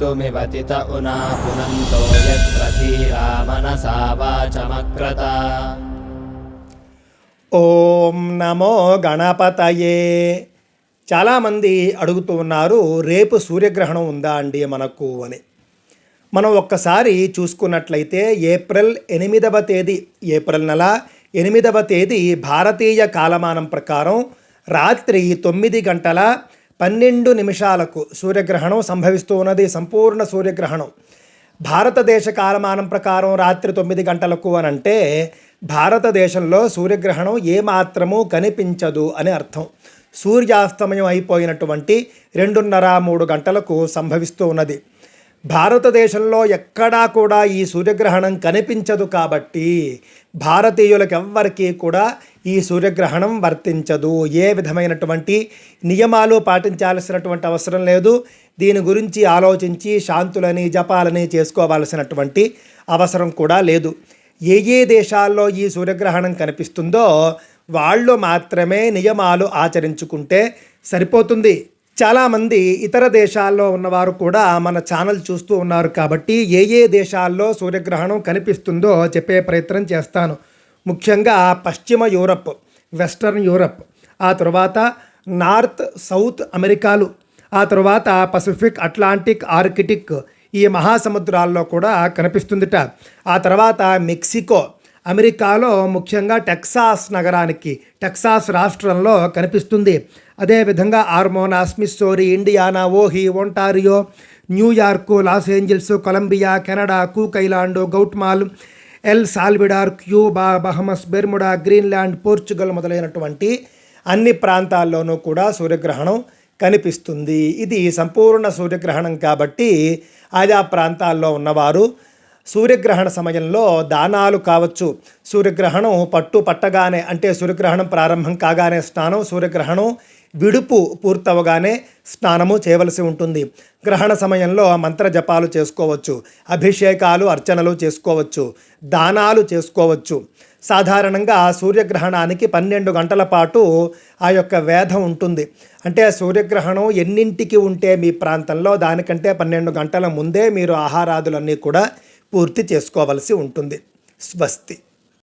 कर्तुमिवतित उना पुनन्तो यत्र धीरा मनसा वाचमक्रत ఓం నమో గణపతయే చాలామంది అడుగుతూ ఉన్నారు రేపు సూర్యగ్రహణం ఉందా అండి మనకు అని మనం ఒక్కసారి చూసుకున్నట్లయితే ఏప్రిల్ ఎనిమిదవ తేదీ ఏప్రిల్ నెల ఎనిమిదవ తేదీ భారతీయ కాలమానం ప్రకారం రాత్రి తొమ్మిది గంటల పన్నెండు నిమిషాలకు సూర్యగ్రహణం సంభవిస్తూ ఉన్నది. సంపూర్ణ సూర్యగ్రహణం. భారతదేశ కాలమానం ప్రకారం రాత్రి తొమ్మిది గంటలకు అని అంటే భారతదేశంలో సూర్యగ్రహణం ఏమాత్రము కనిపించదు అని అర్థం. సూర్యాస్తమయం అయిపోయినటువంటి రెండున్నర మూడు గంటలకు సంభవిస్తూ ఉన్నది. భారతదేశంలో ఎక్కడా కూడా ఈ సూర్యగ్రహణం కనిపించదు కాబట్టి భారతీయులకు ఎవ్వరికీ కూడా ఈ సూర్యగ్రహణం వర్తించదు. ఏ విధమైనటువంటి నియమాలు పాటించాల్సినటువంటి అవసరం లేదు. దీని గురించి ఆలోచించి శాంతులని జపాలని చేసుకోవాల్సినటువంటి అవసరం కూడా లేదు. ఏ ఏ దేశాల్లో ఈ సూర్యగ్రహణం కనిపిస్తుందో వాళ్ళు మాత్రమే నియమాలు ఆచరించుకుంటే సరిపోతుంది. చాలామంది ఇతర దేశాల్లో ఉన్నవారు కూడా మన ఛానల్ చూస్తూ ఉన్నారు కాబట్టి ఏ ఏ దేశాల్లో సూర్యగ్రహణం కనిపిస్తుందో చెప్పే ప్రయత్నం చేస్తాను. ముఖ్యంగా పశ్చిమ యూరప్ వెస్టర్న్ యూరప్ ఆ తర్వాత నార్త్ సౌత్ అమెరికాలు ఆ తర్వాత పసిఫిక్ అట్లాంటిక్ ఆర్కిటిక్ ఈ మహాసముద్రాల్లో కూడా కనిపిస్తుందిట. ఆ తర్వాత మెక్సికో అమెరికాలో ముఖ్యంగా టెక్సాస్ నగరానికి టెక్సాస్ రాష్ట్రంలో కనిపిస్తుంది. అదేవిధంగా ఆర్మోనాస్ Missouri Indiana Ohio Ontario New York Los Angeles Columbia Canada Cook Island Guatemala El Salvador Cuba Bahamas Bermuda Greenland Portugal మొదలైనటువంటి అన్ని ప్రాంతాల్లోనూ కూడా సూర్యగ్రహణం కనిపిస్తుంది. ఇది సంపూర్ణ సూర్యగ్రహణం కాబట్టి ఆయా ప్రాంతాల్లో ఉన్నవారు సూర్యగ్రహణ సమయంలో దానాలు కావచ్చు. సూర్యగ్రహణం పట్టు పట్టగానే అంటే సూర్యగ్రహణం ప్రారంభం కాగానే స్నానం సూర్యగ్రహణం విడుపు పూర్తవగానే స్నానము చేయవలసి ఉంటుంది. గ్రహణ సమయంలో మంత్ర జపాలు చేసుకోవచ్చు. అభిషేకాలు అర్చనలు చేసుకోవచ్చు. దానాలు చేసుకోవచ్చు. సాధారణంగా సూర్యగ్రహణానికి పన్నెండు గంటల పాటు ఆ యొక్క వేధం ఉంటుంది. అంటే సూర్యగ్రహణం ఎన్నింటికి ఉంటే మీ ప్రాంతంలో దానికంటే పన్నెండు గంటల ముందే మీరు ఆహారాదులన్నీ కూడా పూర్తి చేసుకోవలసి ఉంటుంది. స్వస్తి.